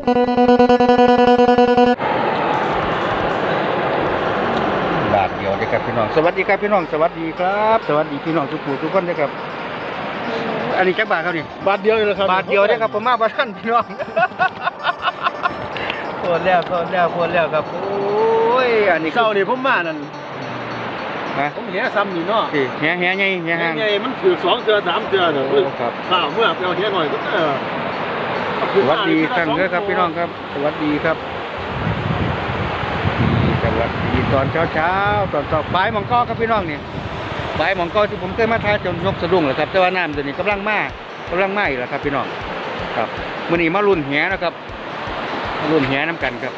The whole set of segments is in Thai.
บาทเดียวนะครับพี่น้อง สวัสดีครับพี่น้อง สวัสดีครับ สวัสดีพี่น้องทุกผู้ทุกคนนะครับ อันนี้จักบาทครับนี่ บาทเดียวเลยครับบาทเดียวนะครับผมมาบ้านพี่น้องโคตรแล้วโคตรแล้วโคตรแล้วครับ โอ้ย อันนี้เศร้านี่ผมมานั่นนะผมเห็นซ้ำนี่เนาะเห็นเห็นไงเห็นไงมันถือสองเจอสามเสือเนอะครับเศร้าเมื่อเอาเห็นหน่อยก็เออ สวัสดีท่านเด้อครับพี่น้องครับ สวัสดีครับสวัสดีตอนเช้าเช้าตอนสอบบ่ายหมองก้อครับพี่น้องเนี่บ่ายหมองก้อที่ผมเคยมาทายจนยกสะดุ้งแล้วครับ แต่ว่าน้ำตัวนี้กำลังมากกำลังมาอีกแล้วครับพี่น้องครับมื่อนี้มารุ่นแหนะครับมารุ่นแหน้ำกันครับ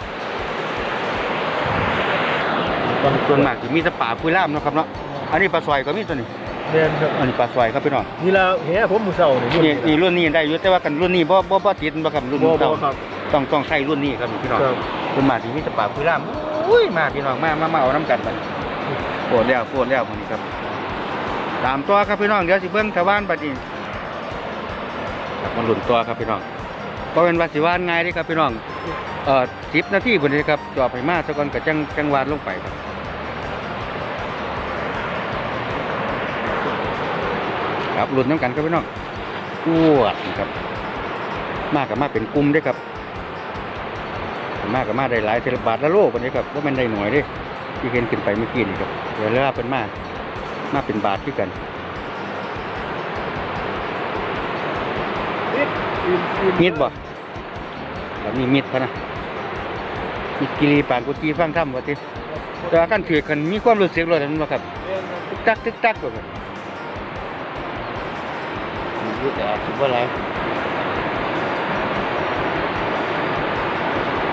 ส่วนมากจะมีแตะป่าคุยล่ามนะครับเนาะอันนี้ปลาสอยก็มีตัวนี้ เรียนครับอันนี้ปลาสอยครับพี่น้องนี่ละเหี้ยผมมือเศร้านี่นี่นี่รุ่นนี้ได้อยู่แต่ว่ากันรุ่นนี้บ่บ่บ่ติดบ่ครับรุ่นบ่บ่เก่าครับต้องต้องใช้รุ่นนี้ครับพี่น้องครับคุณมาที่มิตรป่าคุยล่ามอุ้ยมาพี่น้องมามามาเอาน้ำกันไปโปวดแล้วโปวดแล้วคนนี้ครับตามตัวครับพี่น้องเดี๋ยวสิเบิ้งชาวบ้านบัดนี้ครับมันหลุนตัวครับพี่น้องก็เป็นว่าสิวานง่ายเด้ครับพี่น้องเอ่อสิบนาทีคนนี้ครับจอดไปมาสักก่อนกับจังจังหวานลงไปครับ ครับหลุนน้ำกันครับพี่น้องกวดครับ มากกับมากเป็นกลุ่มด้อครับ มากกับมากได้หลายเทละบาทละโลกวันนี้ครับว่ามันได้หน่วยด้ที่เห็นขึ้นไปเมื่อกี้นี่ครับเดี๋ยวเล่าเป็นมากมากเป็นบาทที่กันมิดบ่แบบนี้มิดพะนะมิดกิรีปานกุจีฟังถ้ำว่าติแต่ว่ากันถือกันมีความรู้สึกเลยนั่นบ่ครับตึกตักตึกตักแบบ รู้แต่อาจจะว่าอะไร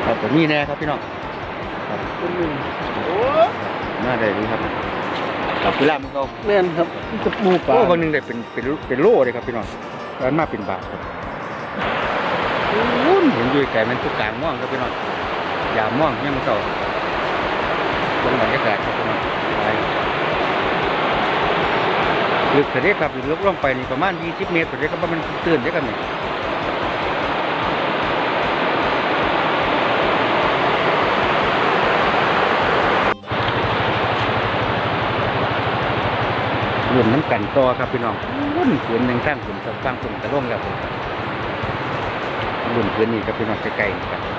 ครับแต่นี่แน่ครับพี่น้องคนหนึ่งโอ้น่าได้ดีครับกับพิลามันก็เรียนครับกับหมูป่าโอ้คนหนึงได้เป็นเป็นเป็นโล่เลยครับพี่น้องร้านมาเป็นบาทครับอู้นเห็นอยู่ไก่มันทุกกลางม่วงครับพี่น้องยามม่วงยังมันเก่าบนบรรยากาศครับ ลึกเสด็จครับลึกลงไปนี่ประมาณ 20 เมตรเสด็จครับมันตื่นได้กันนี่รวมน้ำกันต่อครับพี่น้องรุ่นผืนหนึ่งข้างผมกับฟังผมกระล่งแล้วผมรุ่นผืนนี้ครับพี่น้องใกลๆครับ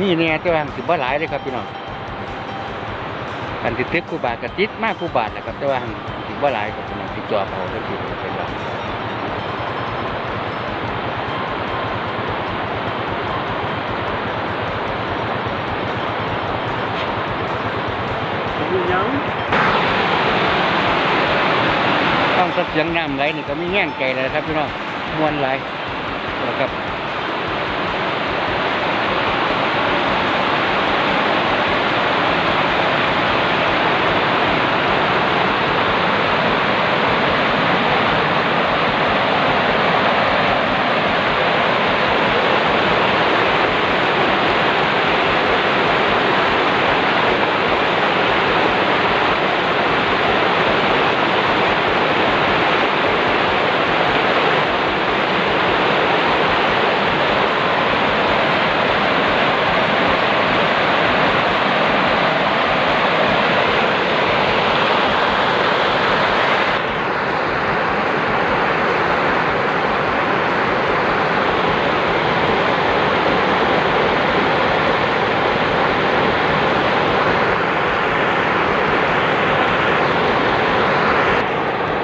มีเนี่ยแต่ว่าสิบ่หลายเลยครับพี่น้องกันติดตึกผู้บาทกับติดมากผู้บาทแหละครับแต่ว่าสิบ่หลายครับพี่น้องติดจอเขาได้ติดเป็นหลักมีหยังต้องเสียงน้ำไหลนี่ก็มีแง่งใจเลยครับพี่น้องมวนไหลนะครับ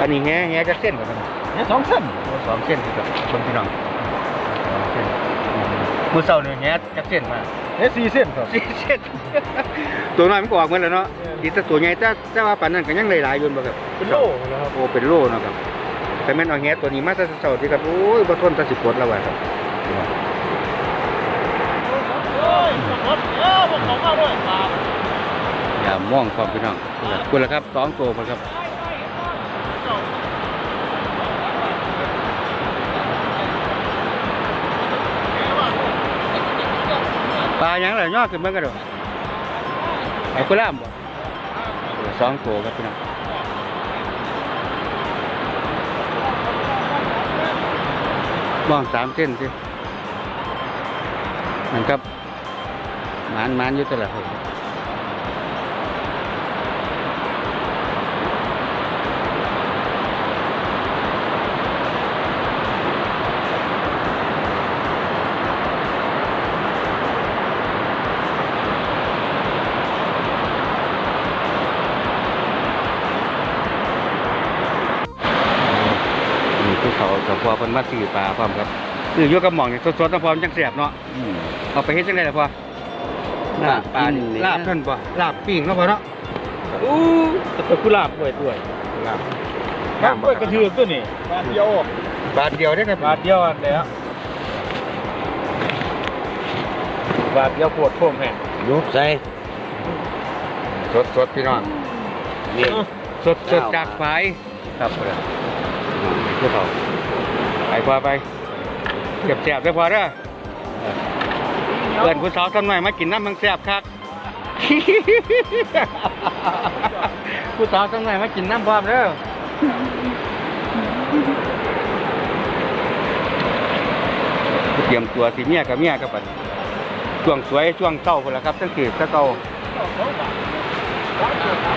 อั นนี้แง่แง่จะเส้นกว่ากันเนี่ยสองเส้นสองเส้นที่กับชมพี่น้องสองเส้นมือเสาเนี่ยแง่จะเส้นมาเนี่ยสี่เส้นครับสี่เส้นตัวน้อยมันก็ออกเหมือนแล้วเนาะเออดีแต่ตัวใหญ่แต่แต่ว่าปานนั้นก็ยังหลายๆอยู่บ่ครับเป็นโลนะครับโอ้เป็นโลเนาะครับแต่แม่นเอาแง่ตัวนี้มาแต่เช้าที่ครับโอ้ยบ่ทนแตะสิปวดแล้วว่ะครับโอ้ยรถเออพวกเขามาด้วยป่าอย่าม่วงความพี่น้องคุณละครับสองตัวพุ่นครับ ปลายังไรเนาะคือเมื่อกันหรอไอ้กุล่ามบ่สองตัวครับพี่น้องบ้องสามเส้นสิมันครับมันมานยุติละครับ เขากับพอเป็นมาซื้อปลาพร้อมครับซื้ออยู่กับหม่องนี่สดๆนะพร้อมจังแสบเนาะเอาไปเฮ็ดจังไดล่ะพ่อลาบปลานี่นี่ลาบท่านป่ะลาบปิ้งเนาะพ่อเนาะอู้ตะกุหลาบด้วยด้วยลาบน้ำด้วยกระเทือกตัวนี่บาทเดียวบาทเดียวได้อครับบาทเดียวอันเดียวบาทเดียวปวดพ่วงแห้งยุบใส่สดสดๆพี่น้องนี่สดสดจากฝายครับพ่อนี่คือเขา ไปพอไปเก็บแสบได้อพอเด้อเอิ้นผู้สาวทำหน่อยมากินน้ำมังแสบคักผู้สาวทำหน่อยมากินน้ำพร้อมเด้อเตรียมตัวสิเมียกับเมียกับปัดช่วงสวยช่วงเต้าคนละครับตั้งคือถ้าเต้าบ้านนี้เนี่ย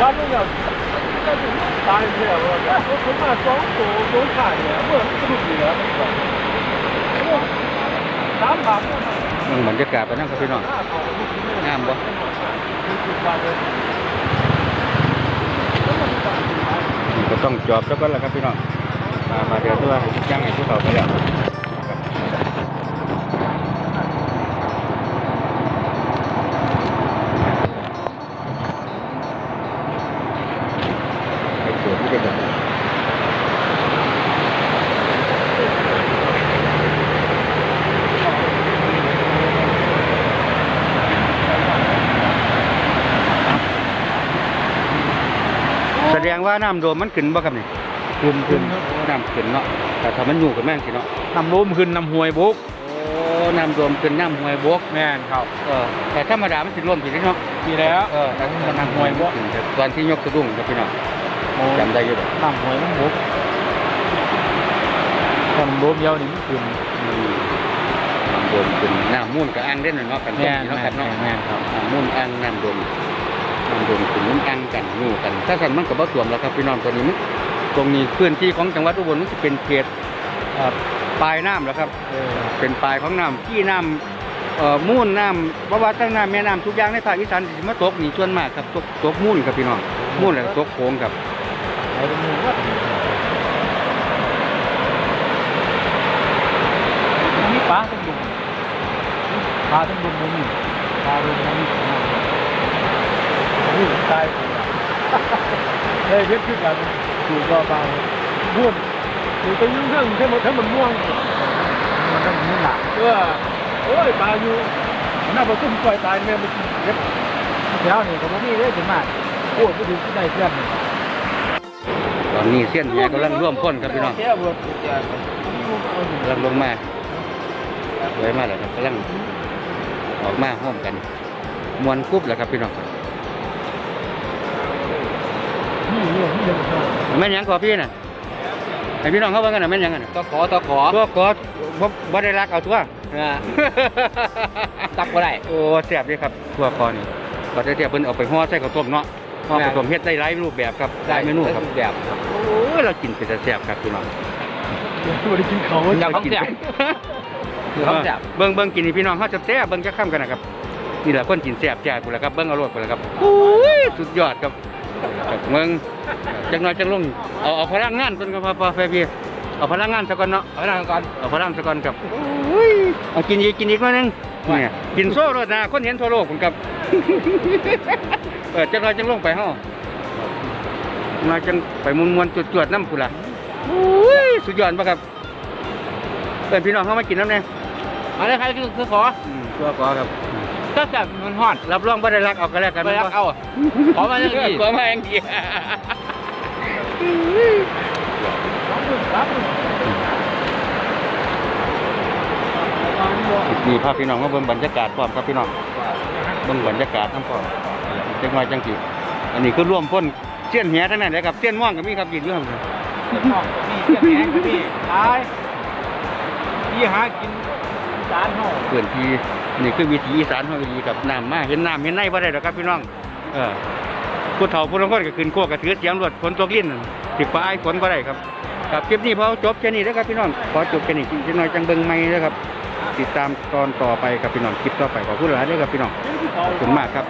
ก็ถึงตายเนี่ยว่าแล้วผมมาสอง ตัวสองขาเนี่ยเมื่อสนุกเหลือมันก็สามบาทเนี่ยเมืองบรรยากาศไปนั่งครับพี่น้องงามบ่ก็ต้องจอบแล้วก็แล้วครับพี่น้องมามาเดี๋ยวตัวย่างไอ้ผู้เฒ่าไปแล้วไอ้ตัวที่เป็นแบบนี้แสด งว่าน้ำโดมมันขึ้นบ่ครับนี่ขึ้นขึ้นน้ำขึ้นเนาะแต่ถ้ามันอยู่กับแม่งสิเนาะน้ำล้มขึ้นน้ำห้วยบุกโอ้น้ำโดมขึ้นน้ำห้วยบกแม่นครับเออแต่ธรรมดามันสิร่วมสิเนาะมีแล้วเออแต่ถ้าน้ำห้วยบกตอนที่ยกสะดุ้งครับพี่น้องจำได้อยู่บ่น้ำห้วยน้ำบุกน้ำล้มเดียวนี่มันขึ้นอืมน้ำโดมขึ้นน้ำมูลกับอ่างเด่นเนาะกันแม่นเนาะครับเนาะแม่นครับน้ำมูลอ่างน้ำโดมน้ำโดมขึ้นมันอ่างกันอยู่กัน ถ้าสั่นมันก็บ่ท่วมแล้วครับพี่น้องตัวนี้มันตรงนี้พื้นที่ของจังหวัดอุบลมันจะเป็นเขตเอ่อปลายน้ำแล้วครับเออเป็นปลายของน้ำที่น้ำเอ่อมูลน้ำเพราะว่าตั้งน้ำแม่น้ำทุกอย่างในภาคอีสานสิมาตกนี่ส่วนมากครับตกตกมูลครับพี่น้องมูลแล้วก็ตกโขงครับไอ้ตรงนี้ว่ามีปลาต้องดุมปลาต้องดุมมุมนี่ปลาดุมมุม นี่นี่ตายเลยเพี้ยนขึ้นกันถูกก็ปลาบ้วนถูกไปยุ่งเรื่องใช่ไหมถ้ามันม่วงมันต้องมีหนักเออโอ้ยปลาอยู่หน้าประตูปล่อยตายแม่มันเล็บแล้วนี่ก็บ่มีเลยถึงมากโอ้ยก็ถึงที่ได้เพื่อนตอนนี้เส้นแหกำลังร่วมพ้นครับพี่น้องแค่บวชกำลังลงมาไว้มาแล้วครับกำลังออกมาห้อมกันมวนกรุ๊บแล้วครับพี่น้อง แม่นหยังขอพี่น่ะให้พี่น้องเข้าเบิ่งกันน่ะแม่นหยังกันน่ะตะขอตะขอตัวกอดบ่บ่ได้รักเอาตัวอ่าตักบ่ได้ โอ้แซ่บเดีครับทั่วคอนี่ก็ได้เทียบเพิ่นเอาไปห่อใส่ข้าวต้มเนาะห่อข้าวต้มเฮ็ดได้หลายรูปแบบครับหลายเมนูครับ แบบโอ้ยเรากินเป็นแต่แซ่บครับพี่น้องตัวได้กินเขาอยากของแซ่บคือของแซ่บเบิ่งเบิ่งกินให้พี่น้องเฮาแซ่บๆเบิ่งจักคำกันนะครับนี่แหละคนกินแซ่บแจ้พุ่นล่ะครับเบิ่งเอารมณ์พุ่นล่ะครับโอ้ยสุดยอดครับครับ เมืองจักหน่อยจังลงเอาเอาพลังงานเพิ่นก็พอพอแฟพี่เอาพลังงานซะก่อนเนาะเอาหน้าก่อนเอาพลังซะก่อนครับโอ้ยเอากินอีกกินอีกหน่อยหนึงเนี่ยกินโซ่รถนะคนเห็นทั่วโลกพุ่นครับเออจังหน่อยจังลงไปเฮามาจังไปมวนๆจวดๆน้ำพุ่นล่ะโอ้ยสุดยอดปะครับเปิดพี่น้องเข้ามากินน้ำแน่มาเลยใครคือคือขออืมตัวกอครับ ก็แซ่บมันฮ้อนรับรองบ่ได้รักเอาก็แล้วกันไปรักเอาขอมาอย่างนี้ขอมาอย่างดีนี่พาพี่น้องมาเบิ่งบรรยากาศพร้อมครับพี่น้องเบิ่งบรรยากาศทั้งพร้อมจังหน่อยจังสิอันนี้คือร่วมพ้นเสี้ยนแหทั้งนั้นเลยครับเสี้ยนม่วงก็มีครับกินอยู่ครับเจ้าของก็มีเจ้าแหงก็มีตายที่หากินอีสานเฮาเพื่อนที่ นี่คือวิถีอีสานเฮาดีกับน้ำมาเห็นน้ำเห็นไนบ่ได้หรอกครับพี่น้อง เออผู้เฒ่าผู้ลางคนก็ขึ้นโคกก็ถือเสียงรวดฝนตกลิ้นนั่นสิฟ้าไอ้ฝนบ่ได้ครับครับคลิปนี้พอจบแค่นี้แล้วครับพี่น้องพอจบแค่นี้จริงๆหน่อยจังเบิงไม่แล้วครับ ติดตามตอนต่อไปครับพี่น้องคลิปต่อไปขอบคุณหลายเด้อครับพี่น้องขอบคุณมากครับ